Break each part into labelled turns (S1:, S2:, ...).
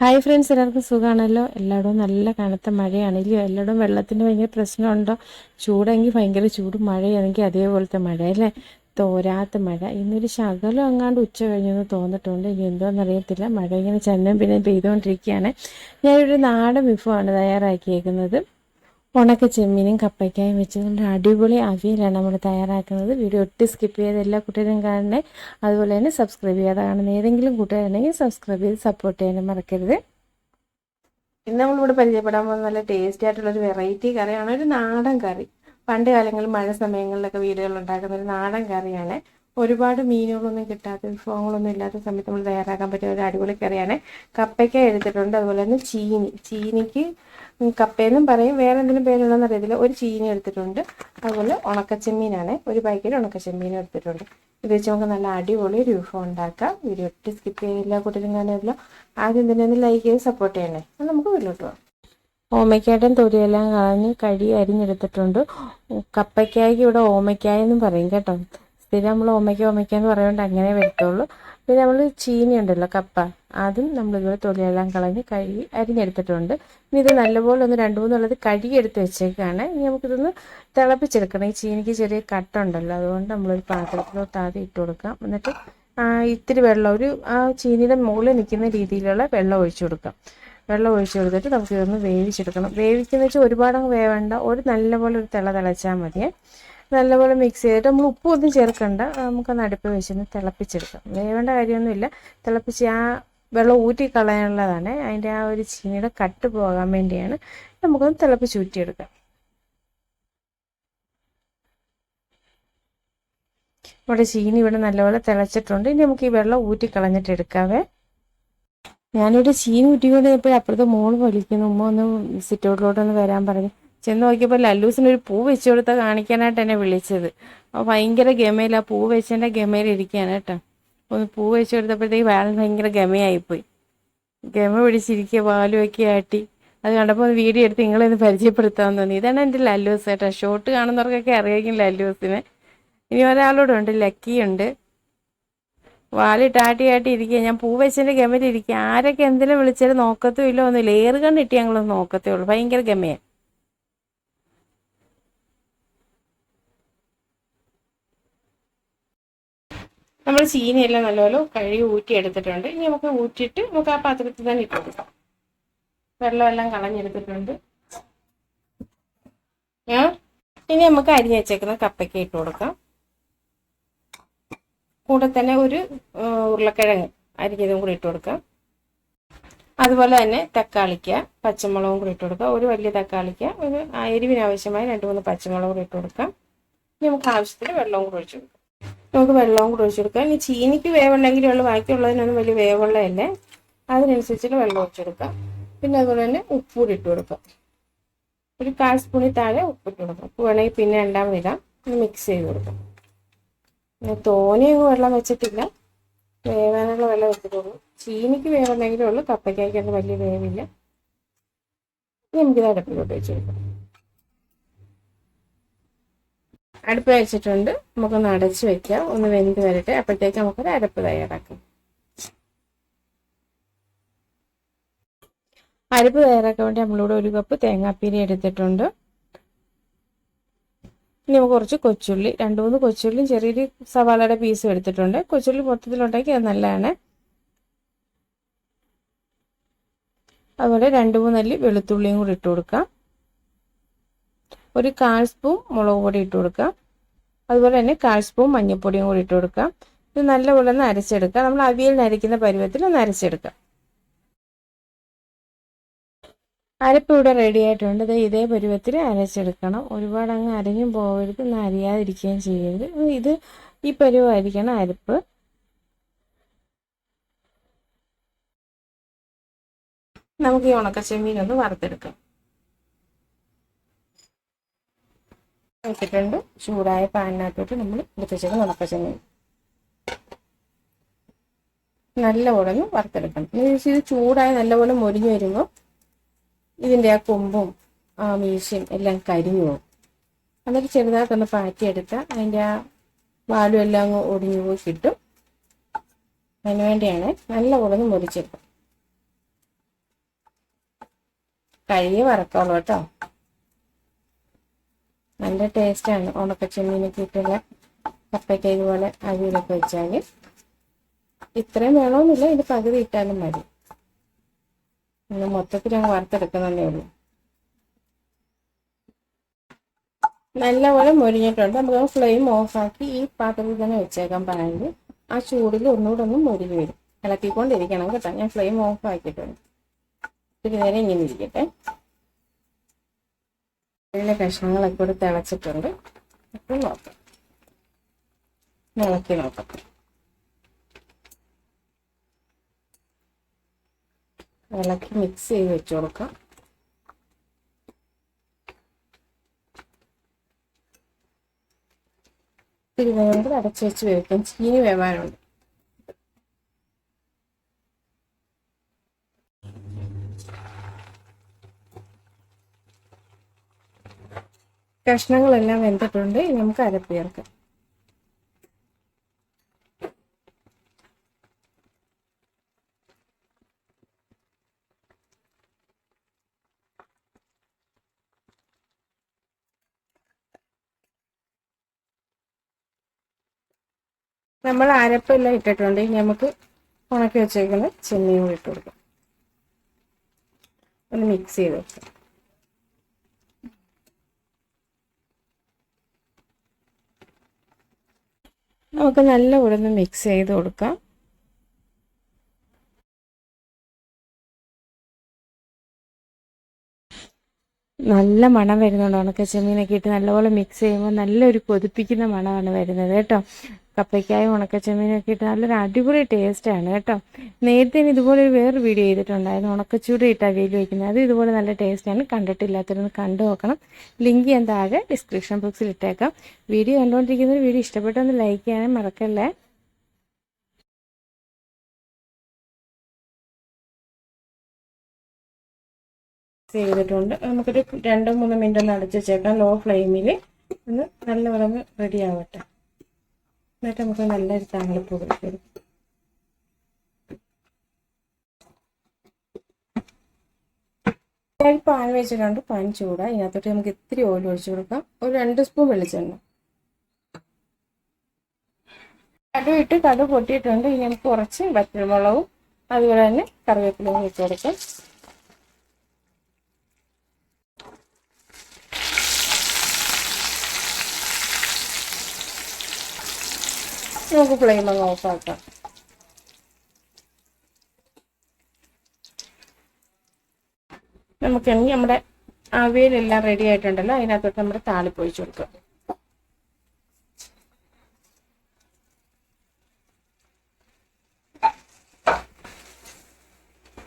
S1: Hi friends എല്ലാവർക്കും സുഖമാണല്ലോ എല്ലായിടവും നല്ല കനത്ത മഴയാണ് ഇല്ലയോ എല്ലായിടവും വെള്ളത്തിന്റെ ഭയങ്കര പ്രശ്നമുണ്ടോ? ചൂടെങ്കിൽ ഭയങ്കര ചൂട് മഴയാണെങ്കിൽ അതേപോലത്തെ മഴ അല്ലേ? തോരാത്ത മഴ. ഇന്നൊരു ശകലം അങ്ങാണ്ട് ഉച്ച കഴിഞ്ഞെന്ന് തോന്നിട്ടുണ്ട്. ഇനി എന്തോന്നറിയത്തില്ല മഴ ഇങ്ങനെ ചെന്നും പിന്നെ പെയ്തുകൊണ്ടിരിക്കുകയാണ്. ഞാനൊരു നാടൻ വിഭവമാണ് തയ്യാറാക്കിയേക്കുന്നത്. ഉണക്ക ചെമ്മീനും കപ്പയ്ക്കായും വെച്ച് നല്ല അടിപൊളി അവിയലാണ് നമ്മൾ തയ്യാറാക്കുന്നത്. വീഡിയോ ഒട്ടി സ്കിപ്പ് ചെയ്ത് എല്ലാ കുട്ടികളും കാണണേ. അതുപോലെ തന്നെ സബ്സ്ക്രൈബ് ചെയ്യാതെ കാണുന്ന ഏതെങ്കിലും കൂട്ടുകാരുണ്ടെങ്കിൽ സബ്സ്ക്രൈബ് ചെയ്ത് സപ്പോർട്ട് ചെയ്യാനും മറക്കരുത്. ഇന്ന് നമ്മളിവിടെ പരിചയപ്പെടാൻ പോകുന്ന നല്ല ടേസ്റ്റി ആയിട്ടുള്ള ഒരു വെറൈറ്റി കറിയാണ്. ഒരു നാടൻ കറി. പണ്ട് കാലങ്ങളിൽ മഴ സമയങ്ങളിലൊക്കെ വീടുകളിൽ ഉണ്ടാക്കുന്ന ഒരു നാടൻ കറിയാണ്. ഒരുപാട് മീനുകളൊന്നും കിട്ടാത്ത വിഭവങ്ങളൊന്നും ഇല്ലാത്ത സമയത്ത് നമ്മൾ തയ്യാറാക്കാൻ പറ്റിയ ഒരു അടിപൊളി കറിയാണ് കപ്പയ്ക്ക എടുത്തിട്ടുണ്ട്. അതുപോലെ തന്നെ ചീനി. ചീനിക്ക് കപ്പയെന്നും പറയും. വേറെ എന്തെങ്കിലും പേരുള്ളതെന്ന് അറിയത്തില്ല. ഒരു ചീനി എടുത്തിട്ടുണ്ട്. അതുപോലെ ഉണക്കച്ചെമ്മീനാണ്. ഒരു പാക്കറ്റ് ഉണക്കച്ചെമ്മീനും എടുത്തിട്ടുണ്ട്. ഇത് വെച്ച് നമുക്ക് നല്ല അടിപൊളി ഒരു വിഭവം ഉണ്ടാക്കാം. വീഡിയോ ഒട്ടി സ്കിപ്പ് ചെയ്യില്ല കൂട്ടരും കാണുമല്ലോ. ആദ്യം തന്നെ ഒന്ന് ലൈക്ക് ചെയ്ത് സപ്പോർട്ട് ചെയ്യണേ. അത് നമുക്ക് വീട്ടിലോട്ട് പോകാം ഓമയ്ക്കായിട്ടും തൊലിയെല്ലാം കളഞ്ഞ് കഴുകി അരിഞ്ഞെടുത്തിട്ടുണ്ട്. കപ്പയ്ക്കായ്ക്ക് ഇവിടെ ഓമയ്ക്കായെന്നും പറയും കേട്ടോ. സ്ഥിരം നമ്മൾ ഓമയ്ക്ക ഓമയ്ക്ക എന്ന് പറയുന്നത് അങ്ങനെ വരത്തുള്ളൂ. പിന്നെ നമ്മൾ ചീനി ഉണ്ടല്ലോ കപ്പ. അതും നമ്മളിതുപോലെ തൊലിയെല്ലാം കളഞ്ഞ് കഴുകി അരിഞ്ഞെടുത്തിട്ടുണ്ട്. ഇനി ഇത് നല്ലപോലെ ഒന്ന് രണ്ട് മൂന്നുള്ളത് കഴുകി എടുത്ത് വെച്ചേക്കാണ്. ഇനി നമുക്കിതൊന്ന് തിളപ്പിച്ചെടുക്കണം. ഈ ചീനിക്ക് ചെറിയ കട്ടുണ്ടല്ലോ അതുകൊണ്ട് നമ്മളൊരു പാത്രത്തിലോട്ട് ആദ്യം ഇട്ട് കൊടുക്കാം. എന്നിട്ട് ഇത്തിരി വെള്ളം ഒരു ആ ചീനിയുടെ മുകളിൽ നിൽക്കുന്ന രീതിയിലുള്ള വെള്ളം ഒഴിച്ചു കൊടുക്കാം. വെള്ളം ഒഴിച്ചു കൊടുത്തിട്ട് നമുക്കിതൊന്ന് വേവിച്ചെടുക്കണം. വേവിക്കുന്ന വെച്ചാൽ ഒരുപാടങ്ങ് വേവേണ്ട. ഒരു നല്ലപോലെ ഒരു തിള തിളച്ചാൽ മതിയേ. നല്ലപോലെ മിക്സ് ചെയ്തിട്ട് നമ്മൾ ഉപ്പൊന്നും ചേർക്കണ്ട. നമുക്ക് അടുപ്പ് വെച്ചൊന്ന് തിളപ്പിച്ചെടുക്കാം. വേവേണ്ട കാര്യമൊന്നുമില്ല. തിളപ്പിച്ച് ആ വെള്ളം ഊറ്റി കളയാനുള്ളതാണ്. അതിന്റെ ആ ഒരു ചീനിയുടെ കട്ട് പോകാൻ വേണ്ടിയാണ് നമുക്കൊന്ന് തിളപ്പിച്ച് ഊറ്റിയെടുക്കാം. നമ്മുടെ ചീനി ഇവിടെ നല്ലപോലെ തിളച്ചിട്ടുണ്ട്. ഇനി നമുക്ക് ഈ വെള്ളം ഊറ്റി കളഞ്ഞിട്ട് എടുക്കാവേ. ഞാനിവിടെ ചീനി ഊറ്റിക്കൊണ്ട് എപ്പോഴും അപ്പുറത്തെ മോൾ വലിക്കുന്നു ഉമ്മ ഒന്ന് സിറ്റൗട്ടിലോട്ടൊന്ന് വരാൻ പറഞ്ഞു. ചെന്ന് നോക്കിയപ്പോൾ ലല്ലൂസിന് ഒരു പൂ വെച്ച് കൊടുത്ത കാണിക്കാനായിട്ട് എന്നെ വിളിച്ചത്. അപ്പോൾ ഭയങ്കര ഗമയിൽ ആ പൂ വെച്ചതിന്റെ ഗമയിൽ ഇരിക്കുകയാണ് കേട്ടോ. ഒന്ന് പൂ വെച്ച് കൊടുത്തപ്പോഴത്തേക്ക് വാൽ ഭയങ്കര ഗമയായിപ്പോയി. ഗമ പിടിച്ചിരിക്കുക വാലുമൊക്കെ ആട്ടി. അത് കണ്ടപ്പോൾ ഒന്ന് വീഡിയോ എടുത്ത് നിങ്ങളൊന്ന് പരിചയപ്പെടുത്താൻ തോന്നി. ഇതാണ് എന്റെ ലല്ലൂസ് കേട്ടോ ഷോട്ട് കാണുന്നവർക്കൊക്കെ അറിയായിരിക്കും ലല്ലൂസിനെ. ഇനി ഒരാളോടുണ്ട് ലക്കിയുണ്ട് വാലിട്ട് ആട്ടി ഇരിക്കുക. ഞാൻ പൂ വെച്ചതിന്റെ ഗമയിലിരിക്കുക ആരൊക്കെ എന്തിനും വിളിച്ചാലും ഇല്ല ഒന്നുമില്ല ഏറ് കണ്ടിട്ട് ഞങ്ങളൊന്ന് നോക്കത്തേ ഉള്ളൂ. ഭയങ്കര ഗമയാണ് നമ്മൾ ചീനിയെല്ലാം നല്ലപോലെ കഴുകി ഊറ്റി എടുത്തിട്ടുണ്ട്. ഇനി നമുക്ക് ഊറ്റിയിട്ട് നമുക്ക് ആ പാത്രത്തിൽ തന്നെ ഇട്ട് കൊടുക്കാം. വെള്ളമെല്ലാം കളഞ്ഞെടുത്തിട്ടുണ്ട്. ഇനി നമുക്ക് അരിഞ്ഞ് വെച്ചേക്കുന്ന കപ്പയ്ക്ക് ഇട്ട് കൊടുക്കാം. കൂടെ തന്നെ ഒരു ഉരുളക്കിഴങ്ങ് അരിഞ്ഞതും കൂടി ഇട്ട് കൊടുക്കാം. അതുപോലെ തന്നെ തക്കാളിക്ക പച്ചമുളകും കൂടി ഇട്ട് കൊടുക്കാം. ഒരു വലിയ തക്കാളിക്ക ഒരു എരിവിന് ആവശ്യമായ രണ്ട് മൂന്ന് പച്ചമുളകും കൂടി ഇട്ട് കൊടുക്കാം. ഇനി നമുക്ക് ആവശ്യത്തിന് വെള്ളവും കൂടി ഒഴിച്ചു കൊടുക്കാം. നമുക്ക് വെള്ളവും കൂടെ ഒഴിച്ചു കൊടുക്കാം. ഇനി ചീനിക്ക് വേവുണ്ടെങ്കിലേ ഉള്ളൂ ബാക്കിയുള്ളതിനൊന്നും വലിയ വേവുള്ളതല്ലേ? അതിനനുസരിച്ചിട്ട് വെള്ളം ഒഴിച്ചു കൊടുക്കാം. പിന്നെ അതുപോലെ തന്നെ ഉപ്പ് കൂടി ഇട്ട് കൊടുക്കാം. ഒരു കാൽ സ്പൂണിൽ താഴെ ഉപ്പിട്ട് കൊടുക്കാം. ഉപ്പ് വേണമെങ്കിൽ പിന്നെ രണ്ടാമത് ഇടാം മിക്സ് ചെയ്ത് കൊടുക്കാം. പിന്നെ തോനെയൊന്നും വെള്ളം വെച്ചിട്ടില്ല. വേവാനുള്ള വെള്ളം വെച്ചിട്ടുള്ളൂ ചീനിക്ക് വേവുണ്ടെങ്കിലേ ഉള്ളൂ. കപ്പയ്ക്കായിക്കൊന്നും വലിയ വേവില്ല. നമുക്കിത് അടുപ്പിലോട്ട് വെച്ച് കൊടുക്കാം. അടുപ്പ് വെച്ചിട്ടുണ്ട്. നമുക്കൊന്ന് അടച്ച് വെക്കാം. ഒന്ന് വെന്ത് വരട്ടെ. അപ്പോഴത്തേക്ക് നമുക്കൊരു അരപ്പ് തയ്യാറാക്കാം. അരപ്പ് തയ്യാറാക്കാൻ വേണ്ടി നമ്മളിവിടെ ഒരു കപ്പ് തേങ്ങാപ്പീരി എടുത്തിട്ടുണ്ട്. ഇനി നമുക്ക് കുറച്ച് കൊച്ചുള്ളി രണ്ട് മൂന്ന് കൊച്ചുള്ളിയും ചെറിയൊരു സവാളയുടെ പീസും എടുത്തിട്ടുണ്ട്. കൊച്ചുള്ളി മൊത്തത്തിലുണ്ടെങ്കിൽ അത് നല്ലതാണ്. അതുപോലെ രണ്ട് മൂന്നല്ലി വെളുത്തുള്ളിയും കൂടി ഇട്ട് കൊടുക്കാം. ഒരു കാൽ സ്പൂൺ മുളക് പൊടി ഇട്ട് കൊടുക്കാം. അതുപോലെ തന്നെ സ്പൂൺ മഞ്ഞൾപ്പൊടിയും കൂടി ഇട്ട് കൊടുക്കാം ഇത് നല്ലപോലെ ഒന്ന് അരച്ചെടുക്കാം നമ്മൾ അവിയൽ അരയ്ക്കുന്ന പരുവത്തിൽ ഒന്ന് അരച്ചെടുക്കാം അരപ്പ് ഇവിടെ റെഡി ആയിട്ടുണ്ട്. ഇത് ഇതേ പരുവത്തിൽ അരച്ചെടുക്കണം. ഒരുപാട് അങ്ങ് അരഞ്ഞും പോകരുത് ഒന്ന് അരിയാതിരിക്കുകയും ചെയ്യരുത്. ഇത് ഈ പരുവമായിരിക്കണം അരപ്പ്. നമുക്ക് ഈ ഉണക്കച്ചെമ്മീൻ ഒന്ന് വറുത്തെടുക്കാം. വെച്ചിട്ടുണ്ട്. ചൂടായ പാനിനകത്തോട്ട് നമ്മൾ എടുത്തുവെച്ചത് ഉണക്കച്ചെമ്മീൻ നല്ലപോലെ ഒന്ന് വറുത്തെടുക്കണം. ഇത് ചൂടായി നല്ലപോലെ മൊരിഞ്ഞു വരുമ്പോൾ ഇതിന്റെ ആ കൊമ്പും ആ മീശയും എല്ലാം കരിഞ്ഞു പോകും. എന്നിട്ട് ചെറുതായിട്ടൊന്ന് പാറ്റിയെടുത്താൽ അതിന്റെ ആ വാലും എല്ലാം അങ്ങ് ഒടിഞ്ഞു പോയി കിട്ടും. അതിനു വേണ്ടിയാണ് നല്ലപോലെ ഒന്ന് മുറിച്ചെടുക്കും കഴുകി വറക്കോളൂ കേട്ടോ. നല്ല ടേസ്റ്റാണ് ഉണക്കച്ചെമ്മീനൊക്കെ ഇട്ടുള്ള കപ്പയ്ക്ക ഇതുപോലെ അവിയിലൊക്കെ വെച്ചാൽ ഇത്രയും വേണമെന്നില്ല ഇത് പകുതി ഇട്ടാലും മതി. ഇന്ന് മൊത്തത്തിൽ അങ്ങ് വറുത്തെടുക്കുന്നതേ ഉള്ളൂ. നല്ലപോലെ മൊരിഞ്ഞിട്ടുണ്ട്. നമുക്ക് ഫ്ലെയിം ഓഫാക്കി ഈ പാത്രത്തിൽ തന്നെ വെച്ചേക്കാൻ പാനിൽ ആ ചൂടിൽ ഒന്നുകൂടെ ഒന്ന് മൊരിഞ്ഞ് വരും. ഇളക്കിക്കൊണ്ടിരിക്കണം കേട്ടോ. ഞാൻ ഫ്ലെയിം ഓഫ് ആക്കിയിട്ടുണ്ട്. ഇത്തിരി നേരം ഇങ്ങനെ ഇരിക്കട്ടെ. ഇതിലെ കഷ്ണങ്ങളൊക്കെ കൂടെ തിളച്ചിട്ടുണ്ട്. അപ്പം നോക്കാം. ഇളക്കി നോക്കാം. ഇളക്കി മിക്സ് ചെയ്ത് വെച്ച് കൊടുക്കാം. തിരുവനന്തപുരം അടച്ചു വെച്ച് വേവിക്കാം. ചീനി വേവാനുണ്ട്. കഷ്ണങ്ങളെല്ലാം വെന്തിട്ടുണ്ട്. ഇനി നമുക്ക് അരപ്പ് ചേർക്കാം. നമ്മൾ അരപ്പെല്ലാം ഇട്ടിട്ടുണ്ട്. ഇനി നമുക്ക് ഉണക്കി വെച്ചേക്കുന്ന ചെമ്മീൻ കൂടി ഇട്ട് കൊടുക്കാം. ഒന്ന് മിക്സ് ചെയ്ത് വെക്കാം. നമുക്ക് നല്ലപോലെ ഒന്ന് മിക്സ് ചെയ്ത് കൊടുക്കാം. നല്ല മണം വരുന്നുണ്ട് ഉണക്ക ചെമ്മീനൊക്കെ ഇട്ട് നല്ലപോലെ മിക്സ് ചെയ്യുമ്പോൾ നല്ലൊരു കൊതിപ്പിക്കുന്ന മണമാണ് വരുന്നത് കേട്ടോ. കപ്പയ്ക്കായും ഉണക്കച്ചെമ്മീനൊക്കെ ഇട്ട് നല്ലൊരു അടിപൊളി ടേസ്റ്റാണ് കേട്ടോ. നേരത്തെ ഇതുപോലെ വേറൊരു വീഡിയോ ചെയ്തിട്ടുണ്ടായിരുന്നു. ഉണക്കച്ചൂട് ഇട്ട് വീഡിയോ വയ്ക്കുന്നത്. അത് ഇതുപോലെ നല്ല ടേസ്റ്റാണ് കണ്ടിട്ടില്ലാത്തവരൊന്ന് കണ്ടു നോക്കണം. ലിങ്ക് ഞാൻ താഴെ ഡിസ്ക്രിപ്ഷൻ ബോക്സിൽ ഇട്ടേക്കാം. വീഡിയോ കണ്ടുകൊണ്ടിരിക്കുന്നവർ വീഡിയോ ഇഷ്ടപ്പെട്ടൊന്ന് ലൈക്ക് ചെയ്യാനും മറക്കല്ലേ. ചെയ്തിട്ടുണ്ട്. നമുക്കൊരു രണ്ടോ മൂന്നോ മിനിറ്റ് ഒന്ന് അടച്ച് വെച്ചേക്കാം. ലോ. ഫ്ലെയിമിൽ ഒന്ന് നല്ല വിളവ് റെഡി ആവട്ടെ. എന്നിട്ട് നമുക്ക് നല്ലൊരു താളിപ്പ് ഞാൻ പാൻ വെച്ചിട്ടുണ്ട്. പാൻ ചൂടാ. ഇതിനകത്തോട്ട് നമുക്ക് ഇത്തിരി ഓയിൽ ഒഴിച്ചു കൊടുക്കാം. ഒരു രണ്ട് സ്പൂൺ വെളിച്ചെണ്ണ. കടു ഇട്ട് കടു പൊട്ടിയിട്ടുണ്ട്. ഇനി നമുക്ക് കുറച്ച് വറ്റൽമുളകും അതുപോലെ തന്നെ കറിവേപ്പിലയും വെച്ച് കൊടുക്കാം. നമുക്ക് ഫ്ലെയിം അങ്ങ് നമുക്ക് നമുക്കാണെങ്കിൽ നമ്മുടെ അവയിലെല്ലാം റെഡി ആയിട്ടുണ്ടല്ലോ. അതിനകത്തോട്ട് നമ്മുടെ താളിപ്പ് ഒഴിച്ചു കൊടുക്കാം.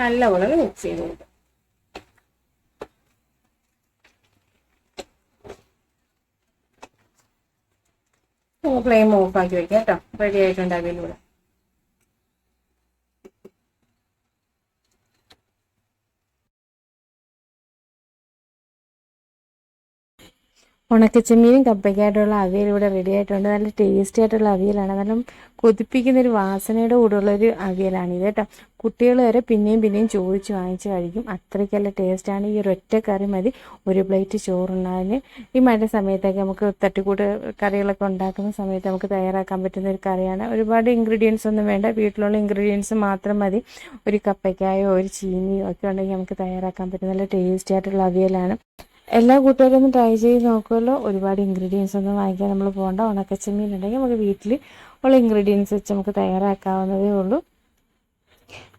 S1: നല്ലപോലെ മിക്സ് ചെയ്ത് കൊടുക്കാം ഫ്ലെയിം ഓഫ് ആക്കി വെക്കാം കേട്ടോ. റെഡി ആയിട്ടുണ്ട് ഉണക്കച്ചെമ്മീനും കപ്പയ്ക്കായിട്ടുള്ള അവിയൽ ഇവിടെ റെഡി ആയിട്ടുണ്ട്. നല്ല ടേസ്റ്റി ആയിട്ടുള്ള അവിയലാണ്. നല്ല കൊതിപ്പിക്കുന്ന ഒരു വാസനയുടെ കൂടെയുള്ള ഒരു അവിയലാണ് ഇത് കേട്ടോ. കുട്ടികൾ വരെ പിന്നെയും പിന്നെയും ചോദിച്ച് വാങ്ങിച്ച് കഴിക്കും. അത്രയ്ക്കല്ല ടേസ്റ്റാണ് ഈ ഒരൊറ്റ കറി മതി. ഒരു പ്ലേറ്റ് ചോറുണ്ടാകാൻ ഈ മഴ സമയത്തൊക്കെ നമുക്ക് തട്ടിക്കൂട്ട് കറികളൊക്കെ ഉണ്ടാക്കുന്ന സമയത്ത് നമുക്ക് തയ്യാറാക്കാൻ പറ്റുന്ന ഒരു കറിയാണ്. ഒരുപാട് ഇൻഗ്രീഡിയൻസ് ഒന്നും വേണ്ട. വീട്ടിലുള്ള ഇൻഗ്രീഡിയൻസ് മാത്രം മതി. ഒരു കപ്പയ്ക്കായോ ഒരു ചീനിയോ ഒക്കെ ഉണ്ടെങ്കിൽ നമുക്ക് തയ്യാറാക്കാൻ പറ്റുന്ന നല്ല ടേസ്റ്റി ആയിട്ടുള്ള അവിയലാണ്. എല്ലാ കൂട്ടുകാരും ഒന്ന് ട്രൈ ചെയ്ത് നോക്കുമല്ലോ ഒരുപാട് ഇൻഗ്രീഡിയൻസ് ഒന്നും വാങ്ങിക്കാൻ നമ്മൾ പോകേണ്ട ഉണക്കച്ചെമ്മീൻ ഉണ്ടെങ്കിൽ നമുക്ക് വീട്ടിൽ ഉള്ള ഇൻഗ്രീഡിയൻസ് വെച്ച് നമുക്ക് തയ്യാറാക്കാവുന്നതേ ഉള്ളൂ.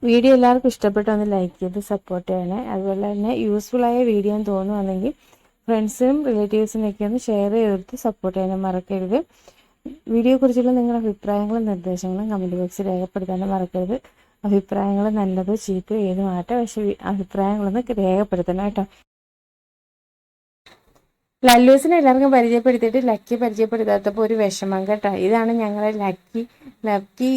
S1: വീഡിയോ എല്ലാവർക്കും ഇഷ്ടപ്പെട്ട ഒന്ന് ലൈക്ക് ചെയ്ത് സപ്പോർട്ട് ചെയ്യണേ. അതുപോലെ തന്നെ യൂസ്ഫുള്ളായ വീഡിയോ എന്ന് തോന്നുവാണെങ്കിൽ ഫ്രണ്ട്സിനും റിലേറ്റീവ്സിനൊക്കെ ഒന്ന് ഷെയർ ചെയ്തെടുത്ത് സപ്പോർട്ട് ചെയ്യാനും മറക്കരുത്. വീഡിയോയെക്കുറിച്ചുള്ള നിങ്ങളുടെ അഭിപ്രായങ്ങളും നിർദ്ദേശങ്ങളും കമന്റ് ബോക്സിൽ രേഖപ്പെടുത്താനും മറക്കരുത്. അഭിപ്രായങ്ങൾ നല്ലതോ ചീത്തോ ഏതുമാകട്ടെ പക്ഷേ അഭിപ്രായങ്ങളൊന്ന് രേഖപ്പെടുത്തണം കേട്ടോ. ലല്ലൂസിനെ എല്ലാവർക്കും പരിചയപ്പെടുത്തിയിട്ട് ലക്കി പരിചയപ്പെടുത്താത്തപ്പോൾ ഒരു വിഷമം കേട്ടോ. ഇതാണ് ഞങ്ങളെ ലക്കി. ലക്കി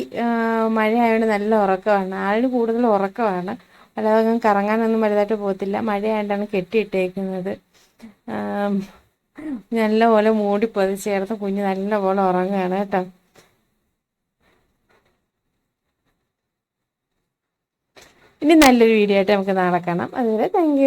S1: മഴയായതുകൊണ്ട് നല്ല ഉറക്കമാണ്. ആളിന് കൂടുതൽ ഉറക്കമാണ്. അല്ലാതെ കറങ്ങാനൊന്നും വലുതായിട്ട് പോകത്തില്ല. മഴയായിട്ടാണ് കെട്ടിയിട്ടേക്കുന്നത്. നല്ല പോലെ മൂടി പൊതിച്ചേർത്ത് കുഞ്ഞ് നല്ല പോലെ ഉറങ്ങുകയാണ് കേട്ടോ. ഇനി നല്ലൊരു വീഡിയോ ആയിട്ട് നമുക്ക് നാളെ കാണാം. അതുവരെ താങ്ക്